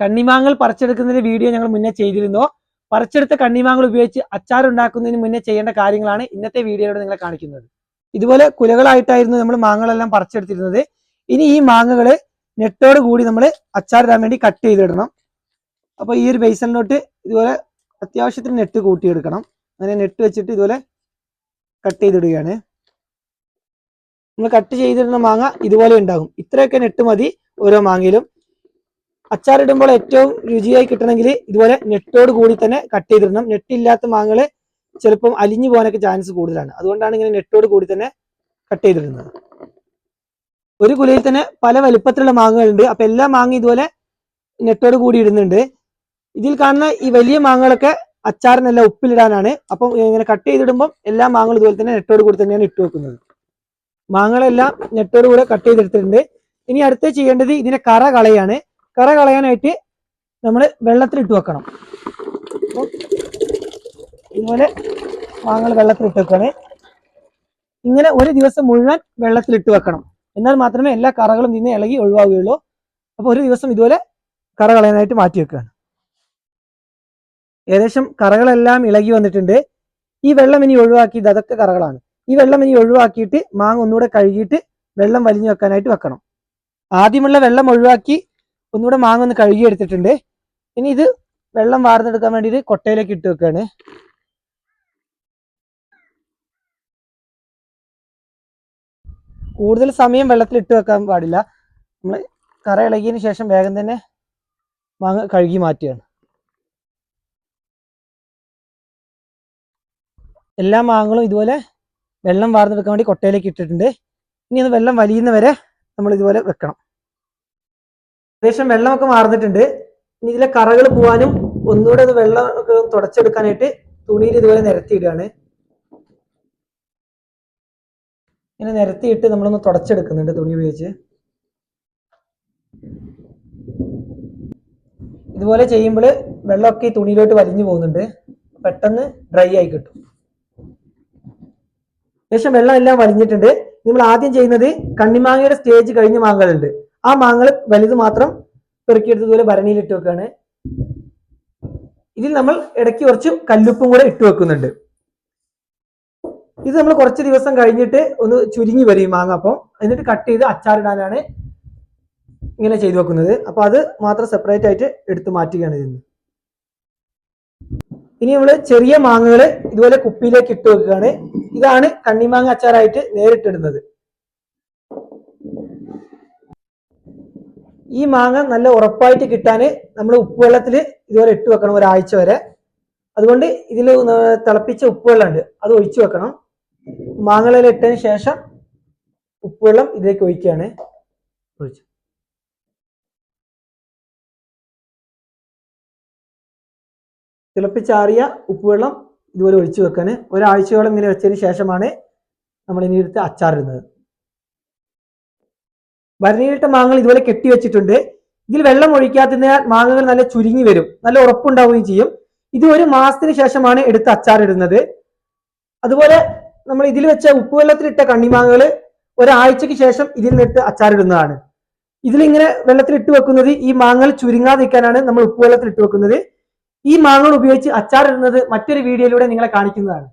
കണ്ണിമാങ്ങൽ പറിച്ചെടുക്കുന്നതിന്റെ video ഞങ്ങൾ മുന്നേ ചെയ്തിരുന്നു. പറിച്ചെടുത്ത കണ്ണിമാങ്ങൾ ഉപയോഗിച്ച് അച്ചാർ ഉണ്ടാക്കുന്നതിന് മുന്നേ ചെയ്യേണ്ട കാര്യങ്ങളാണ് ഇന്നത്തെ വീഡിയോയിലൂടെ നിങ്ങളെ കാണിക്കുന്നത്. ഇതുപോലെ കുലകളായിട്ടായിരുന്നു നമ്മൾ മാങ്ങകളെല്ലാം പറിച്ചെടുത്തിരുന്നത്. ഇനി ഈ മാങ്ങകൾ നെട്ടോട് കൂടി നമ്മൾ അച്ചാറിടാൻ വേണ്ടി കട്ട് ചെയ്തിടണം. അപ്പോൾ ഈ ഒരു ബേസണിലോട്ട് ഇതുപോലെ അത്യാവശ്യത്തിന് നെറ്റ് കൂട്ടിയെടുക്കണം. അങ്ങനെ നെറ്റ് വെച്ചിട്ട് ഇതുപോലെ കട്ട് ചെയ്തിടുകയാണ്. നമ്മൾ കട്ട് ചെയ്തിടുന്ന മാങ്ങ ഇതുപോലെ ഉണ്ടാകും. ഇത്രയൊക്കെ നെട്ട് മതി ഓരോ മാങ്ങയിലും. അച്ചാറിടുമ്പോൾ ഏറ്റവും രുചിയായി കിട്ടണമെങ്കിൽ ഇതുപോലെ നെറ്റോട് കൂടി തന്നെ കട്ട് ചെയ്തിടണം. നെറ്റില്ലാത്ത മാങ്ങകൾ ചിലപ്പം അലിഞ്ഞു പോകാനൊക്കെ ചാൻസ് കൂടുതലാണ്. അതുകൊണ്ടാണ് ഇങ്ങനെ നെറ്റോട് കൂടി തന്നെ കട്ട് ചെയ്തിടുന്നത്. ഒരു കുലയിൽ തന്നെ പല വലുപ്പത്തിലുള്ള മാങ്ങകളുണ്ട്. അപ്പൊ എല്ലാ മാങ്ങ ഇതുപോലെ നെറ്റോട് കൂടി ഇടുന്നുണ്ട്. ഇതിൽ കാണുന്ന ഈ വലിയ മാങ്ങകളൊക്കെ അച്ചാറിനെല്ലാം ഉപ്പിലിടാനാണ്. അപ്പം ഇങ്ങനെ കട്ട് ചെയ്തിടുമ്പോൾ എല്ലാ മാങ്ങകളും ഇതുപോലെ തന്നെ നെറ്റോട് കൂടി തന്നെയാണ് ഇട്ട് വെക്കുന്നത്. മാങ്ങകളെല്ലാം നെറ്റോട് കൂടെ കട്ട് ചെയ്തെടുത്തിട്ടുണ്ട്. ഇനി അടുത്ത് ചെയ്യേണ്ടത് ഇതിന്റെ കറ കളയാണ്. കറ കളയാനായിട്ട് നമ്മൾ വെള്ളത്തിലിട്ട് വെക്കണം. ഇതുപോലെ മാങ്ങകൾ വെള്ളത്തിലിട്ട് വെക്കണേ ഇങ്ങനെ ഒരു ദിവസം മുഴുവൻ വെള്ളത്തിലിട്ട് വെക്കണം. എന്നാൽ മാത്രമേ എല്ലാ കറകളും നിന്ന് ഇളകി ഒഴിവാകുകയുള്ളൂ അപ്പൊ ഒരു ദിവസം ഇതുപോലെ കറ കളയാനായിട്ട് മാറ്റി വെക്കുകയാണ്. ഏകദേശം കറകളെല്ലാം ഇളകി വന്നിട്ടുണ്ട്. ഈ വെള്ളം ഇനി ഒഴിവാക്കിയത് അതൊക്കെ കറകളാണ്. ഈ വെള്ളം ഇനി ഒഴിവാക്കിയിട്ട് മാങ്ങ ഒന്നുകൂടെ കഴുകിയിട്ട് വെള്ളം വലിഞ്ഞു വെക്കാനായിട്ട് വെക്കണം. ആദ്യമുള്ള വെള്ളം ഒഴിവാക്കി ഒന്നുകൂടെ മാങ്ങ ഒന്ന് കഴുകി എടുത്തിട്ടുണ്ട്. ഇനി ഇത് വെള്ളം വാർന്നെടുക്കാൻ വേണ്ടിയിട്ട് കൊട്ടയിലേക്ക് ഇട്ട് വെക്കുകയാണ് കൂടുതൽ സമയം വെള്ളത്തിൽ ഇട്ട് വെക്കാൻ പാടില്ല. നമ്മൾ കറ ഇളകിയതിന് ശേഷം വേഗം തന്നെ മാങ്ങ കഴുകി മാറ്റുകയാണ്. എല്ലാ മാങ്ങകളും ഇതുപോലെ വെള്ളം വാർന്നെടുക്കാൻ വേണ്ടി കൊട്ടയിലേക്ക് ഇട്ടിട്ടുണ്ട്. ഇനി അത് വെള്ളം വലിയുന്ന വരെ നമ്മൾ ഇതുപോലെ വെക്കണം. ഏകദേശം വെള്ളമൊക്കെ മാറുന്നിട്ടുണ്ട് ഇനി ഇതിലെ കറകൾ പോവാനും ഒന്നുകൂടെ അത് വെള്ളം ഒക്കെ തുടച്ചെടുക്കാനായിട്ട് തുണിയിൽ ഇതുപോലെ നിരത്തിയിടുകയാണ്. ഇങ്ങനെ നിരത്തിയിട്ട് നമ്മളൊന്ന് തുടച്ചെടുക്കുന്നുണ്ട് തുണി ഉപയോഗിച്ച്. ഇതുപോലെ ചെയ്യുമ്പോൾ വെള്ളമൊക്കെ ഈ തുണിയിലോട്ട് വലിഞ്ഞു പോകുന്നുണ്ട്. പെട്ടെന്ന് ഡ്രൈ ആയി കിട്ടും. ശേഷം വെള്ളം എല്ലാം വലിഞ്ഞിട്ടുണ്ട്. നമ്മൾ ആദ്യം ചെയ്യുന്നത് കണ്ണിമാങ്ങയുടെ സ്റ്റേജ് കഴിഞ്ഞ് മാങ്ങകളുണ്ട്. ആ മാങ്ങൾ വലുത് മാത്രം പെറുക്കിയെടുത്തതുപോലെ ഭരണിയിൽ ഇട്ട് വെക്കുകയാണ്. ഇതിൽ നമ്മൾ ഇടയ്ക്ക് കുറച്ച് കല്ലുപ്പും കൂടെ ഇട്ട് വെക്കുന്നുണ്ട്. ഇത് നമ്മൾ കുറച്ച് ദിവസം കഴിഞ്ഞിട്ട് ഒന്ന് ചുരുങ്ങി വരും മാങ്ങ അപ്പം. എന്നിട്ട് കട്ട് ചെയ്ത് അച്ചാറിടാനാണ് ഇങ്ങനെ ചെയ്തു വെക്കുന്നത്. അപ്പൊ അത് മാത്രം സെപ്പറേറ്റ് ആയിട്ട് എടുത്ത് മാറ്റുകയാണ് ഇതിന് ഇനി നമ്മൾ ചെറിയ മാങ്ങകൾ ഇതുപോലെ കുപ്പിയിലേക്ക് ഇട്ട് വെക്കുകയാണ്. ഇതാണ് കണ്ണിമാങ്ങ അച്ചാറായിട്ട് നേരിട്ടിടുന്നത്. ഈ മാങ്ങ നല്ല ഉറപ്പായിട്ട് കിട്ടാൻ നമ്മൾ ഉപ്പുവെള്ളത്തിൽ ഇതുപോലെ ഇട്ട് വെക്കണം ഒരാഴ്ച വരെ. അതുകൊണ്ട് ഇതിൽ തിളപ്പിച്ച ഉപ്പുവെള്ളമുണ്ട്. അത് ഒഴിച്ചു വെക്കണം. മാങ്ങകളെല്ലാം ഇട്ടതിന് ശേഷം ഉപ്പുവെള്ളം ഇതിലേക്ക് ഒഴിക്കുകയാണ്. ഒഴിച്ചു. തിളപ്പിച്ചാറിയ ഉപ്പുവെള്ളം ഇതുപോലെ ഒഴിച്ചു വെക്കാൻ ഒരാഴ്ചയോളം ഇങ്ങനെ വെച്ചതിന് ശേഷമാണ് നമ്മൾ ഇനി എടുത്ത് അച്ചാറിടുന്നത്. ഭരണിയിലിട്ട മാങ്ങകൾ ഇതുപോലെ കെട്ടിവെച്ചിട്ടുണ്ട് ഇതിൽ വെള്ളം ഒഴിക്കാത്തതിനാൽ മാങ്ങകൾ നല്ല ചുരുങ്ങി വരും. നല്ല ഉറപ്പുണ്ടാവുകയും ചെയ്യും. ഇത് ഒരു മാസത്തിന് ശേഷമാണ് എടുത്ത് അച്ചാറിടുന്നത് അതുപോലെ നമ്മൾ ഇതിൽ വെച്ച ഉപ്പുവെള്ളത്തിലിട്ട കണ്ണിമാങ്ങകൾ ഒരാഴ്ചക്ക് ശേഷം ഇതിൽ നിന്നിട്ട് അച്ചാറിടുന്നതാണ് ഇതിലിങ്ങനെ വെള്ളത്തിൽ ഇട്ട് വെക്കുന്നത് ഈ മാങ്ങകൾ ചുരുങ്ങാതിരിക്കാനാണ് നമ്മൾ ഉപ്പുവെള്ളത്തിൽ ഇട്ട് വെക്കുന്നത്. ഈ മാങ്ങകൾ ഉപയോഗിച്ച് അച്ചാറിടുന്നത് മറ്റൊരു വീഡിയോയിലൂടെ നിങ്ങളെ കാണിക്കുന്നതാണ്.